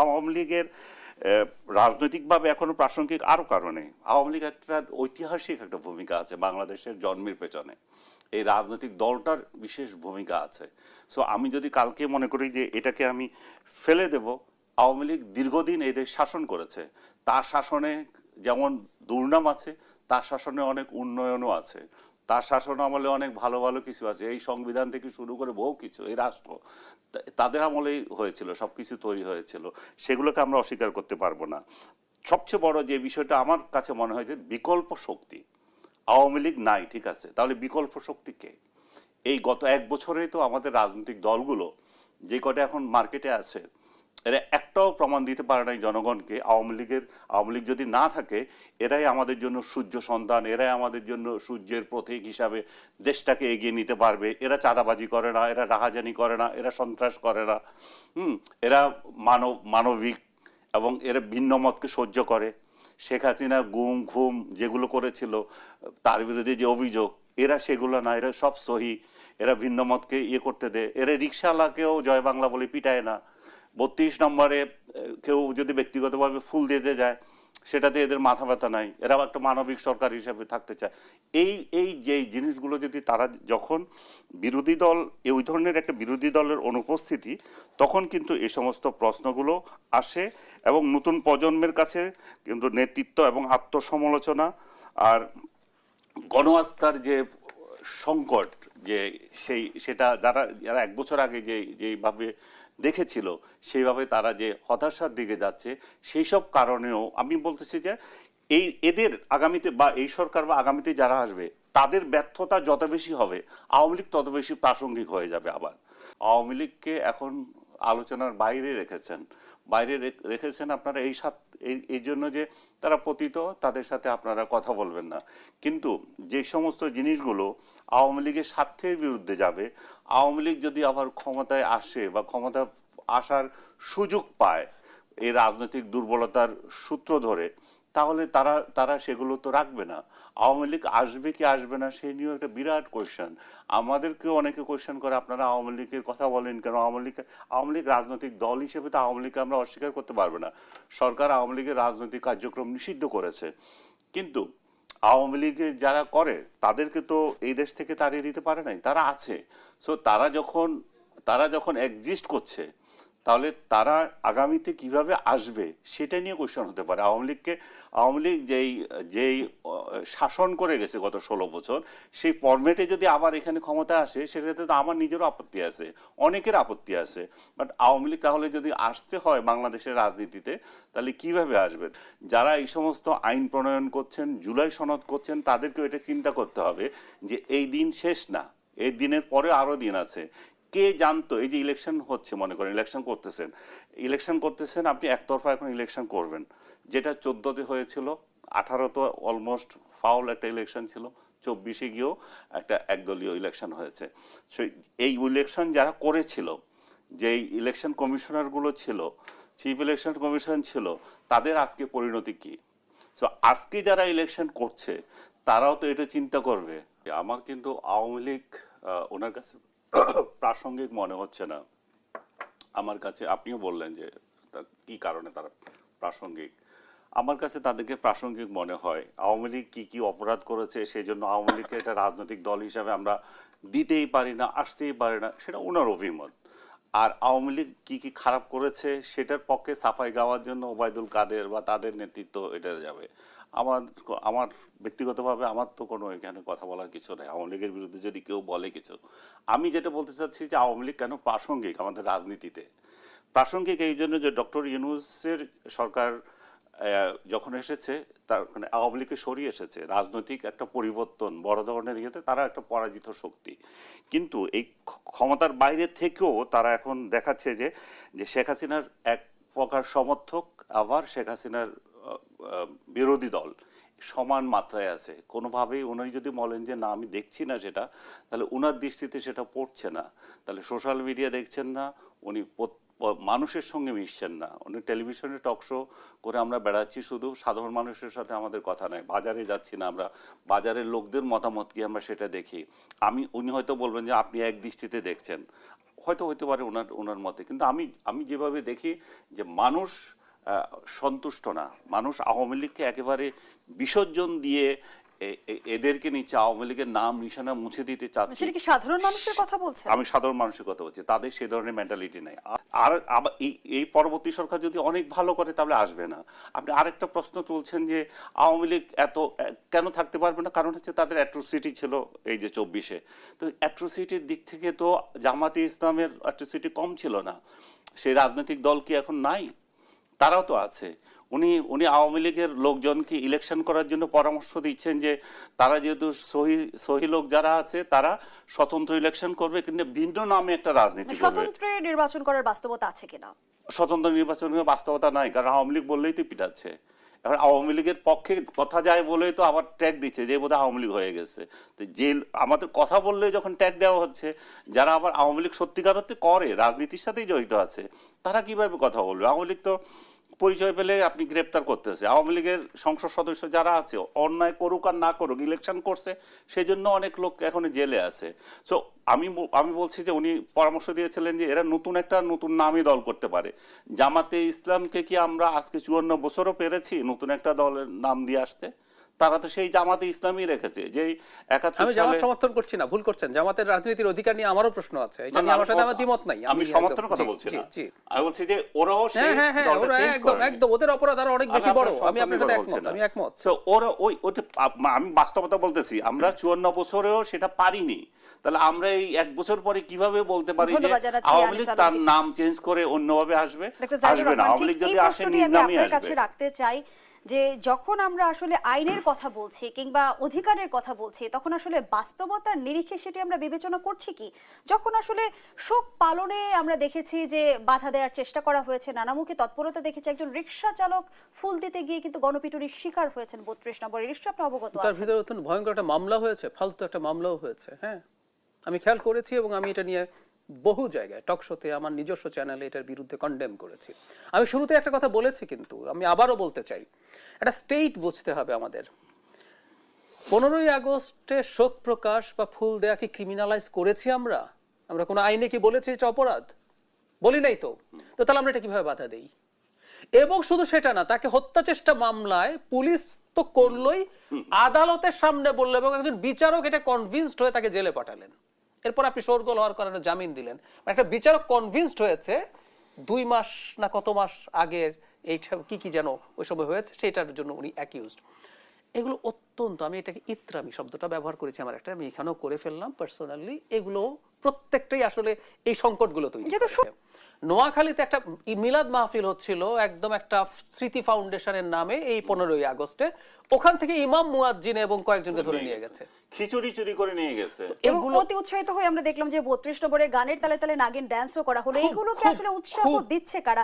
আওয়ামী লীগের রাজনৈতিকভাবে এখনও প্রাসঙ্গিক আরও কারণে। আওয়ামী লীগ একটা ঐতিহাসিক একটা ভূমিকা আছে বাংলাদেশের জন্মের পেছনে। এই রাজনৈতিক দলটার বিশেষ ভূমিকা আছে। সো আমি যদি কালকে মনে করি যে এটাকে আমি ফেলে দেব, আওয়ামী লীগ দীর্ঘদিন এই দেশ শাসন করেছে। তার শাসনে যেমন দুর্নাম আছে, তার শাসনে অনেক উন্নয়নও আছে। তার শাসন আমলে অনেক ভালো ভালো কিছু আছে। এই সংবিধান থেকে শুরু করে বহু কিছু, এই রাষ্ট্র তাদের আমলেই হয়েছিল সব কিছু তৈরি হয়েছিল। সেগুলোকে আমরা অস্বীকার করতে পারব না। সবচেয়ে বড় যে বিষয়টা আমার কাছে মনে হয় যে বিকল্প শক্তি, আওয়ামী লীগ নাই, ঠিক আছে? তাহলে বিকল্প শক্তি কে? এই গত এক বছরেই তো আমাদের রাজনৈতিক দলগুলো যে কটা এখন মার্কেটে আছে এরা একটাও প্রমাণ দিতে পারে নাই জনগণকে। আওয়ামী লীগের, আওয়ামী লীগ যদি না থাকে, এরাই আমাদের জন্য সূর্য সন্তান, এরাই আমাদের জন্য সূর্যের প্রতীক হিসাবে দেশটাকে এগিয়ে নিতে পারবে। এরা চাঁদাবাজি করে না, এরা রাহাজানি করে না, এরা সন্ত্রাস করে না। হুম, এরা মানব, মানবিক এবং এরা ভিন্ন মতকে সহ্য করে। শেখ হাসিনা গুম ঘুম যেগুলো করেছিল, তার বিরুদ্ধে যে অভিযোগ, এরা সেগুলো না, এরা সব সহি। এরা ভিন্ন মতকে ইয়ে করতে দেয়। এরা রিক্সাওয়ালাকেও জয় বাংলা বলে পিটায় না। বত্রিশ নম্বরে কেউ যদি ব্যক্তিগতভাবে ফুল দিতে যায়, সেটাতে এদের মাথা ব্যথা নাই। এরাও একটা মানবিক সরকার হিসেবে থাকতে চায়। এই এই যে জিনিসগুলো যদি তারা যখন বিরোধী দল এই ওই ধরনের একটা বিরোধী দলের অনুপস্থিতি, তখন কিন্তু এই সমস্ত প্রশ্নগুলো আসে এবং নতুন প্রজন্মের কাছে কিন্তু নেতৃত্ব এবং আত্মসমালোচনা আর গণ আস্থার যে সংকট, যে সেই, সেটা যারা যারা এক বছর আগে যে যেভাবে দেখেছিল, সেইভাবে তারা যে হতাশার দিকে যাচ্ছে, সেই সব কারণেও আমি বলতেছি যে, এই এদের আগামীতে বা এই সরকার বা আগামীতে যারা আসবে, তাদের ব্যর্থতা যত বেশি হবে, আওয়ামী লীগ তত বেশি প্রাসঙ্গিক হয়ে যাবে আবার। আওয়ামী লীগকে এখন আলোচনার বাইরে রেখেছেন। বাইরে রেখেছেন আপনারা এই সাত এই জন্য যে তারা পতিত, তাদের সাথে আপনারা কথা বলবেন না। কিন্তু যে সমস্ত জিনিসগুলো আওয়ামী লীগের স্বার্থের বিরুদ্ধে যাবে, আওয়ামী লীগ যদি আবার ক্ষমতায় আসে বা ক্ষমতা আসার সুযোগ পায়, এই রাজনৈতিক দুর্বলতার সূত্র ধরে তাহলে তারা তারা সেগুলো তো রাখবে না। আওয়ামী লীগ আসবে কি আসবে না সেই নিয়েও একটা বিরাট কোয়েশ্চেন আমাদেরকেও অনেকে কোয়েশ্চেন করে, আপনারা আওয়ামী লীগের কথা বলেন কেন? আওয়ামী লীগ আওয়ামী লীগ রাজনৈতিক দল হিসেবে তো আওয়ামী লীগকে আমরা অস্বীকার করতে পারবে না। সরকার আওয়ামী লীগের রাজনৈতিক কার্যক্রম নিষিদ্ধ করেছে। কিন্তু আওয়ামী লীগের যারা করে, তাদেরকে তো এই দেশ থেকে তাড়িয়ে দিতে পারে নাই। তারা আছে। সো তারা যখন তারা যখন এক্সিস্ট করছে তাহলে তারা আগামীতে কীভাবে আসবে সেটা নিয়ে কোশ্চেন হতে পারে। আওয়ামী লীগকে, আওয়ামী লীগ যেই যেই শাসন করে গেছে গত ষোলো বছর, সেই ফরম্যাটে যদি আবার এখানে ক্ষমতা আসে সেটাতে তো আমার নিজেরও আপত্তি আছে, অনেকের আপত্তি আছে। বাট আওয়ামী লীগ তাহলে যদি আসতে হয় বাংলাদেশের রাজনীতিতে, তাহলে কীভাবে আসবে? যারা এই সমস্ত আইন প্রণয়ন করছেন, জুলাই সনদ করছেন, তাদেরকেও এটা চিন্তা করতে হবে যে এই দিন শেষ না, এই দিনের পরে আরও দিন আছে। কে জানতো? এই যে ইলেকশন হচ্ছে, মনে করেন ইলেকশন করতেছেন। ইলেকশন করতেছেন, আপনি একতরফা এখন ইলেকশন করবেন। যেটা চোদ্দোতে হয়েছিল, আঠারোতে অলমোস্ট ফাউল একটা ইলেকশন ছিল, চব্বিশে গিয়েও একটা একদলীয় ইলেকশন হয়েছে। সেই, এই ইলেকশন যারা করেছিল, যেই ইলেকশন কমিশনারগুলো ছিল চিফ ইলেকশন কমিশন ছিল, তাদের আজকে পরিণতি কী? সো আজকে যারা ইলেকশন করছে, তারাও তো এটা চিন্তা করবে। আমার কিন্তু আওয়ামী লীগ ওনার কাছে প্রাসঙ্গিক মনে হচ্ছে না। আমার কাছে আপনিও বললেন যে কি কারণে তারা প্রাসঙ্গিক? আমার কাছে তাদেরকে প্রাসঙ্গিক মনে হয়। আওয়ামী লীগ কী কী অপরাধ করেছে সেই জন্য আওয়ামী লীগকে একটা রাজনৈতিক দল হিসাবে আমরা দিতেই পারি না, আসতেই পারি না, সেটা ওনার অভিমত। আর আওয়ামী লীগ কী কী খারাপ করেছে, সেটার পক্ষে সাফাই গাওয়ার জন্য ওবায়দুল কাদের বা তাদের নেতৃত্ব এটা যাবে। আমার আমার ব্যক্তিগতভাবে আমার তো কোনো এখানে কথা বলার কিছু নেই। আওয়ামী লীগের বিরুদ্ধে যদি কেউ বলে কিছু। আমি যেটা বলতে চাচ্ছি যে আওয়ামী লীগ কেন প্রাসঙ্গিক আমাদের রাজনীতিতে? প্রাসঙ্গিক এই জন্য যে ডক্টর ইউনুসের সরকার যখন এসেছে, তার মানে আওয়ামী লীগকে সরিয়ে এসেছে, রাজনৈতিক একটা পরিবর্তন, বড় ধরনের ইয়েতে তারা একটা পরাজিত শক্তি। কিন্তু এই ক্ষমতার বাইরে থেকেও তারা এখন দেখাচ্ছে যে যে শেখ হাসিনার এক প্রকার সমর্থক আবার শেখ হাসিনার বিরোধী দল সমান মাত্রায় আছে। কোনোভাবেই উনি যদি বলেন যে, না, আমি দেখছি না সেটা, তাহলে ওনার দৃষ্টিতে সেটা পড়ছে না। তাহলে সোশ্যাল মিডিয়া দেখছেন না, উনি মানুষের সঙ্গে মিশছেন না। উনি টেলিভিশনে টক শো করে আমরা বেড়াচ্ছি শুধু, সাধারণ মানুষের সাথে আমাদের কথা নাই। বাজারে যাচ্ছি না আমরা। বাজারের লোকদের মতামত কি আমরা সেটা দেখি। আমি, উনি হয়তো বলবেন যে, আপনি এক দৃষ্টিতে দেখছেন। হয়তো হতে পারে ওনার ওনার মতে। কিন্তু আমি আমি যেভাবে দেখি যে, মানুষ সন্তুষ্ট না। মানুষ আওয়ামী লীগকে একেবারে বিসর্জন দিয়ে এদেরকে নিচে আওয়ামী লীগের নাম নিশানা মুছে দিতে চাচ্ছে। কি সাধারণ মানুষের কথা বলছে আমি সাধারণ মানুষের কথা বলছি। তাদের সে ধরনের মেন্টালিটি নাই। আর এই এই পরবর্তী সরকার যদি অনেক ভালো করে তাহলে আসবে না। আপনি আরেকটা প্রশ্ন তুলছেন যে আওয়ামী লীগ এত কেন থাকতে পারবে না? কারণ হচ্ছে তাদের অ্যাট্রোসিটি ছিল এই যে চব্বিশে। তো অ্যাট্রোসিটির দিক থেকে তো জামাতে ইসলামের অ্যাট্রোসিটি কম ছিল না। সেই রাজনৈতিক দল কি এখন নাই? তারাও তো আছে। উনি উনি আওয়ামী লীগের লোকজনকে ইলেকশন করার জন্য পরামর্শ দিচ্ছেন যে তারা যেহেতু সহি সহি লোক যারা আছে তারা স্বতন্ত্র ইলেকশন করবে কিন্তু ভিন্ন নামে একটা রাজনীতি স্বতন্ত্র নির্বাচন করার বাস্তবতা আছে কিনা? স্বতন্ত্র নির্বাচনের বাস্তবতা নাই কারণ আওয়ামী লীগ বললেই তো পিটাচ্ছে। এখন আওয়ামী লীগের পক্ষে কথা যায় বলেই তো আবার ট্যাগ দিচ্ছে যে বোধহয় আওয়ামী লীগ হয়ে গেছে। তো যে আমাদের কথা বললে যখন ট্যাগ দেওয়া হচ্ছে যারা আবার আওয়ামী লীগ সত্যিকার করে রাজনীতির সাথেই জড়িত আছে তারা কীভাবে কথা বলবে? আওয়ামী লীগ তো পরিচয় পেলে আপনি গ্রেপ্তার করতেছে। আওয়ামী লীগের সংসদ সদস্য যারা আছে, অন্যায় করুক আর না করুক ইলেকশন করছে সেই জন্য অনেক লোক এখন জেলে আছে। সো আমি আমি বলছি যে উনি পরামর্শ দিয়েছিলেন যে এরা নতুন একটা নতুন নামই দল করতে পারে। জামাতে ইসলামকে কি আমরা আজকে চুয়ান্ন বছরও পেরেছি নতুন একটা দলের নাম দিয়ে আসতে? তারা তো সেই জামাতে ইসলামই রেখেছে যেই একাত্তর আমি জামাত সমর্থন করছি না ভুল করছেন। জামাতের রাজনীতির অধিকার নিয়ে আমারও প্রশ্ন আছে। এটা নিয়ে আমার সাথে আমার দ্বিমত নাই। আমি সমর্থনের কথা বলছি জি, না। জি। আমি বলছি যে ওরাও সেই হ্যাঁ হ্যাঁ হ্যাঁ ওরা একদম একদম ওদের অপরাধ আরও অনেক বেশি বড়। আমি আপনার সাথে একমত আমি একমত। So, ওরা ওই আপ- আমি বাস্তবতা বলতেছি আমরা চুয়ান্ন বছরেও সেটা পারিনি। তাহলে আমরা এই এক বছর পরে কীভাবে বলতে পারি যে আওয়ামী লীগ তার নাম চেঞ্জ করে অন্যভাবে আসবে? আসবে না আওয়ামী লীগ যদি আসে নিজ নামই আপনার কাছে আসবে। রাখতে চাই যে যখন আমরা আসলে আইনের কথা বলছি কিংবা অধিকারের কথা বলছি তখন আসলে বাস্তবতার নিরিখে সেটি আমরা বিবেচনা করছি কি? যখন আসলে শোক পালনে আমরা দেখেছি যে বাধা দেওয়ার চেষ্টা করা হয়েছে নানামুখী তৎপরতা দেখেছি একজন রিক্সা চালক ফুল দিতে গিয়ে কিন্তু গণপিটুনির শিকার হয়েছেন বত্রিশ নম্বর রিক্সা আপনি অবগত তার ভিতরে ভয়ঙ্কর একটা মামলা হয়েছে ফালতু একটা মামলাও হয়েছে হ্যাঁ। আমি খেয়াল করেছি এবং আমি এটা নিয়ে বহু জায়গায় টক শোতে আমার নিজস্ব চ্যানেলে এটার বিরুদ্ধে কন্ডেম করেছি। আমি শুরুতে একটা কথা বলেছি কিন্তু আমি আবারও বলতে চাই একটা স্টেট বুঝতে হবে আমাদের। পনেরোই আগস্টে শোক প্রকাশ বা ফুল দেয়া কি ক্রিমিনালাইজ করেছি আমরা? আমরা কোনো আইনে কি বলেছি এটা অপরাধ? বলি নাই তো। তো তাহলে আমরা এটা কীভাবে বাধা দেই? এবং শুধু সেটা না তাকে হত্যা চেষ্টা মামলায় পুলিশ তো করলোই আদালতের সামনে বলল এবং একজন বিচারক এটা কনভিন্সড হয়ে তাকে জেলে পাঠালেন। এরপর আপনি শোরগোল হওয়ার কারণে জামিন দিলেন। মানে একটা বিচারক কনভিনসড হয়েছে দুই মাস না কত মাস আগের এইটা কি কি যেন ওই সময় হয়েছে সেটার জন্য উনি অ্যাকিউজড এগুলো অত্যন্ত আমি এটাকে ইত্রামি শব্দটা ব্যবহার করেছি আমার একটা আমি এখানেও করে ফেললাম পার্সোনালি এগুলো প্রত্যেকটাই আসলে এই সংকটগুলো তৈরি। নোয়াখালীতে একটা মিলাদ মাহফিল হচ্ছিল একদম একটা স্মৃতি ফাউন্ডেশনের নামে এই পনেরোই আগস্টে। ওখান থেকে ইমাম মুয়াজ্জিন এবং কয়েকজনকে ধরে নিয়ে গেছে। খিচুড়ি চুরি করে নিয়ে গেছে। এবং অতি উৎসাহিত হয়ে আমরা দেখলাম যে বত্রিশ নম্বরে গানের তালে তালে নাগিন ড্যান্সও করা হলো। এইগুলোকে আসলে উৎসাহ দিচ্ছে কারা?